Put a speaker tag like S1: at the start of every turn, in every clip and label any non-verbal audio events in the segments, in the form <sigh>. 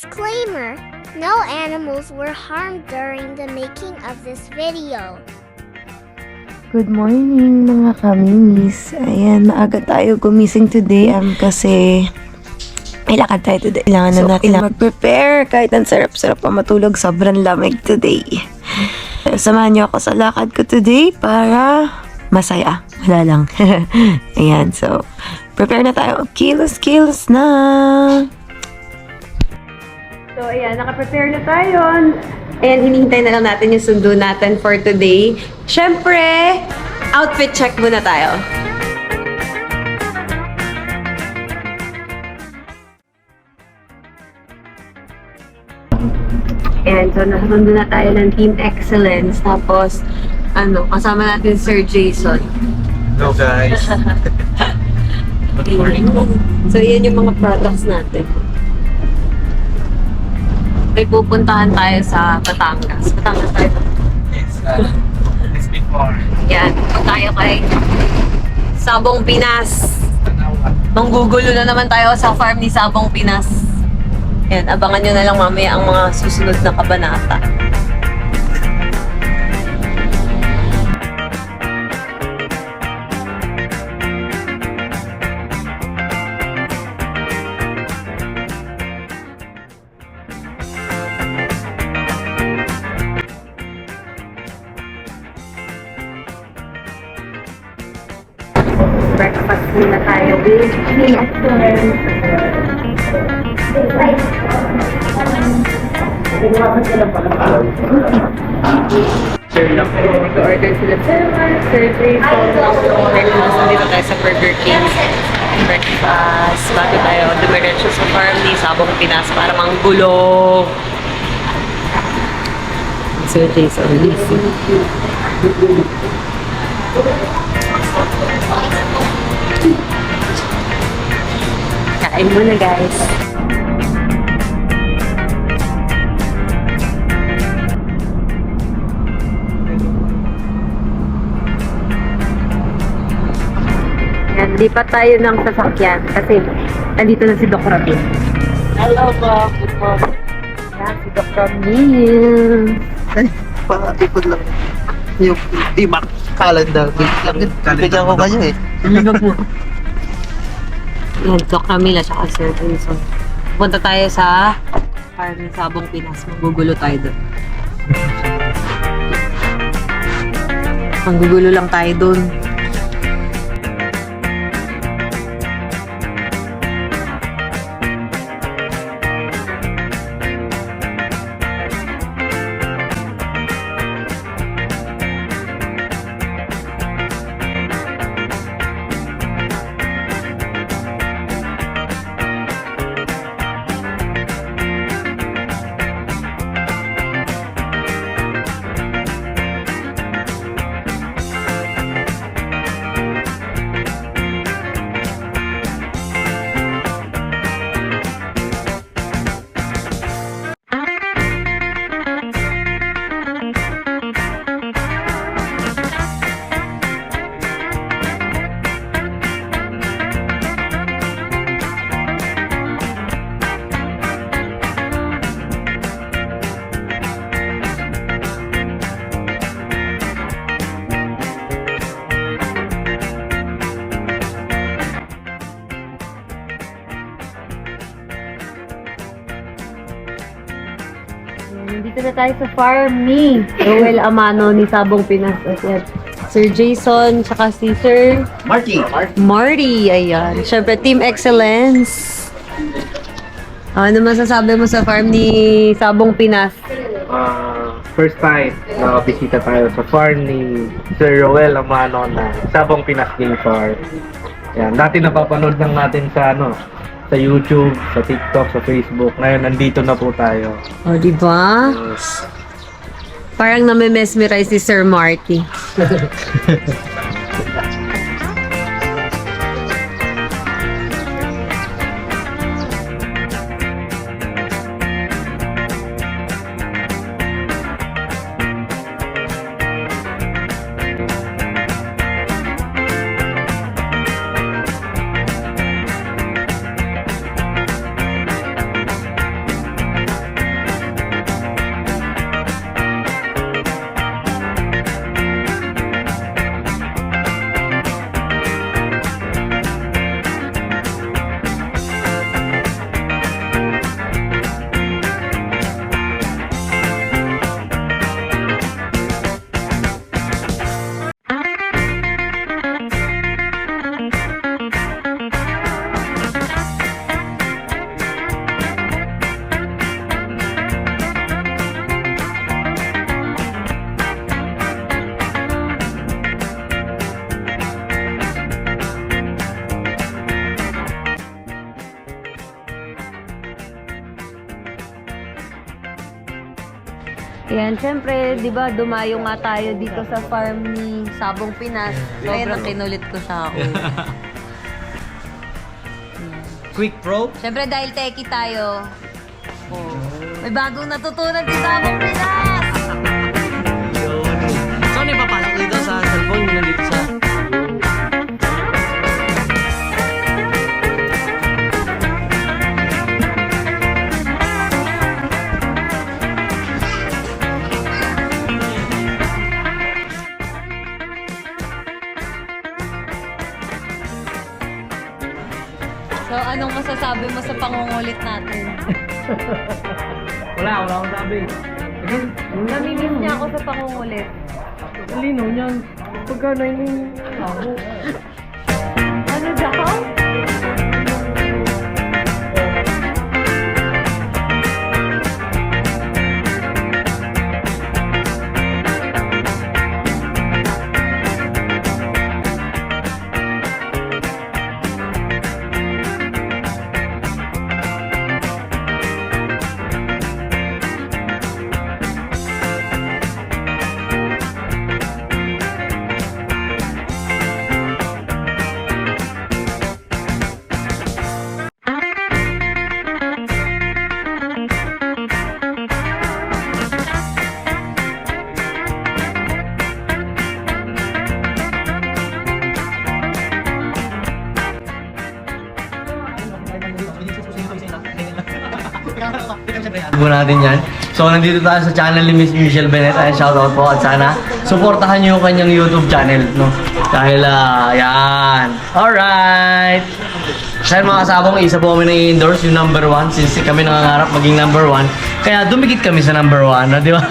S1: Disclaimer No animals were harmed during the making of this video.
S2: Good morning mga kaminis. Ayan, maaga tayo gumising today um, kasi may lakad tayo today. Kailangan na natin mag-prepare kahit ang sarap-sarap pa matulog. Sobrang lamig today. Samahan niyo ako sa lakad ko today para masaya. Wala lang. <laughs> Ayan, so prepare na tayo. Kilos, kilos na! So, ayan, naka-prepare na tayo. And hinihintay na lang natin yung sundo natin for today. Siyempre, outfit check muna tayo. And so, nasundo na tayo ng Team Excellence. Tapos, ano, kasama natin si Sir Jason.
S3: Hello guys. <laughs>
S2: So, yan yung mga products natin. May pupuntahan tayo sa Batangas. Batangas tayo.
S3: Yes, uh, this before.
S2: Yan. Punta tayo kay Sabong Pinas. Manggugulo na naman tayo sa farm ni Sabong Pinas. Yan, abangan nyo na lang mamaya ang mga susunod na kabanata. Muna tayo with
S3: Sir lang po.
S2: Nag-order sila Sir Mark, Sir Jason. Then, dito tayo sa Burger King. Breakfast. Bago tayo dumiretso sa farm ni Sabong Pinas para manggulo. Sir Jason, busy. Kain muna guys. Yan, lipat tayo ng sasakyan kasi andito na si Doc Rabin.
S3: Hello po. Good morning.
S2: Yan, si Doc Rabin.
S4: Pakatipod lang. Yung Dimac calendar. Bigyan ko kayo eh.
S3: Tumigag mo.
S2: Yan, Doc Camila siya Sir Jason. Punta tayo sa farm ni Sabong Pinas. Magugulo tayo doon. Manggugulo lang tayo doon. Nandito na tayo sa farm ni Roel Amano ni Sabong Pinas. Ayan. Sir Jason, tsaka si Sir
S4: Marky.
S2: Marty. Ayan. Siyempre, Team Excellence. Ano masasabi mo sa farm ni Sabong Pinas?
S3: Ah, first time nakabisita tayo sa farm ni Sir Roel Amano na Sabong Pinas Game Farm. Yan, dati napapanood lang natin sa ano, sa YouTube, sa TikTok, sa Facebook. Ngayon nandito na po tayo.
S2: O, di ba?
S3: Yes.
S2: Parang nami-mesmerize si Sir Marty. <laughs> And syempre, di ba, dumayo nga tayo dito sa farm ni Sabong Pinas. Sobrang kinulit ko siya <laughs> ako.
S5: Quick Pro.
S2: Syempre, dahil teki tayo, oh, may bagong natutunan si Sabong Pinas!
S5: Saan so, ipapasok dito sa
S2: masasabi mo sa pangungulit natin? <laughs>
S3: Wala, wala akong sabi. Again,
S2: Namimiss niya ako sa pangungulit.
S3: lino niyan. Pagka na yung ako.
S2: Ano daw?
S5: Po natin yan. So, nandito tayo sa channel ni Miss Michelle Benet. Ayan, shoutout po. At sana, supportahan niyo yung kanyang YouTube channel, no? Dahil, ah, yan. Alright! Sa mga kasabong, isa po kami na-endorse yung number one since kami nangangarap maging number one. Kaya dumikit kami sa number one, no? di ba?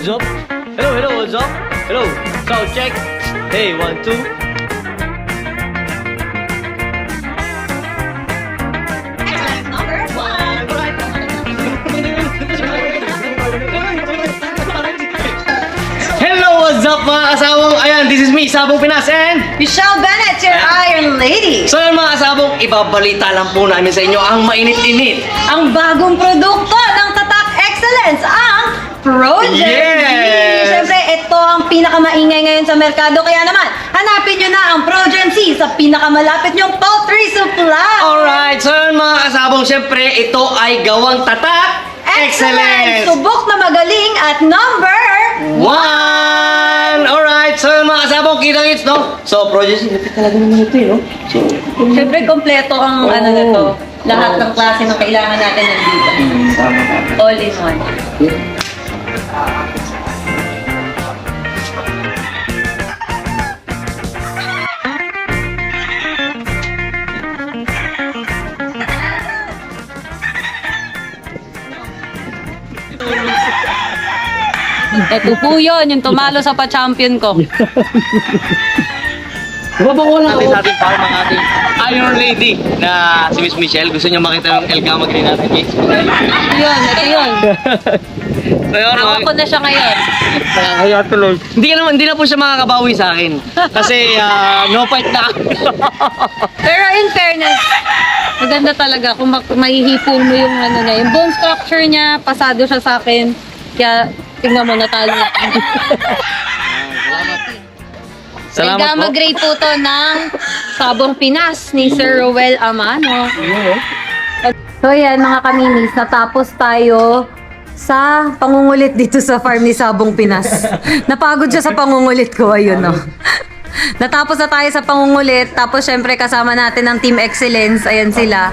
S5: What's? Hello, hello, what's up? Hello, sound check. Hey, one, two. Hello, what's up mga kasabong? Ayan, this is me, Sabong Pinas and...
S2: Michelle Bennett, your Iron Lady!
S5: So yun mga kasabong, ibabalita lang po namin sa inyo ang mainit-init.
S2: Ang bagong produkto ng Tatak Excellence, ang Project
S5: Yes!
S2: Siyempre, ang pinakamaingay ngayon sa merkado. Kaya naman, hanapin nyo na ang Project Z sa pinakamalapit nyong poultry supply!
S5: Alright, so yun mga kasabong, syempre ito ay gawang tatak. Excellent!
S2: Subok na magaling at number
S5: One! Alright, so yun mga kasabong, kita hits, no? So, project, lapit talaga naman ito, eh, no? So,
S2: Siyempre, kompleto ang ano na to. Lahat ng klase ng kailangan natin nandito. All in one. Ito po yun, yung tumalo sa pa-champion ko.
S5: Ibabawa lang natin sa ating farm ang ating Iron Lady na si Miss Michelle. Gusto niya makita ng El Gama Green natin.
S2: Yun, ito yun.
S5: So, yun,
S2: Hawak ko na siya ngayon.
S5: Kaya tuloy. Hindi ka naman, hindi na po siya makakabawi sa akin. Kasi ah, no fight na. <laughs>
S2: Pero in fairness, maganda talaga kung mak- mahihipon mo yung ano na, yung bone structure niya, pasado siya sa akin. Kaya tingnan mo, natalo na.
S5: Salamat
S2: Gamma
S5: po.
S2: Gray po to ng Sabong Pinas ni Sir Roel Amano. So yan mga kaminis, natapos tayo sa pangungulit dito sa farm ni Sabong Pinas. <laughs> Napagod siya sa pangungulit ko, ayun no. Natapos na tayo sa pangungulit, tapos syempre kasama natin ang Team Excellence, ayan sila.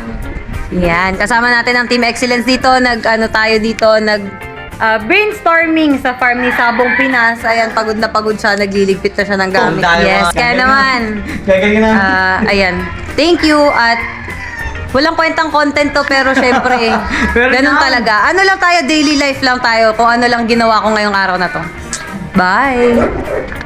S2: Yan, kasama natin ang Team Excellence dito, nag ano tayo dito, nag ah, brainstorming sa farm ni Sabong Pinas. Ayan, pagod na pagod siya, nagliligpit na siya ng gamit.
S5: tayo,
S2: Yes, kaya naman.
S5: Gagaling na.
S2: Ah, ayan. Thank you at walang kwentang content to pero syempre <laughs>
S5: Pero
S2: ganun
S5: yan.
S2: talaga. Ano lang tayo, daily life lang tayo kung ano lang ginawa ko ngayong araw na to. Bye!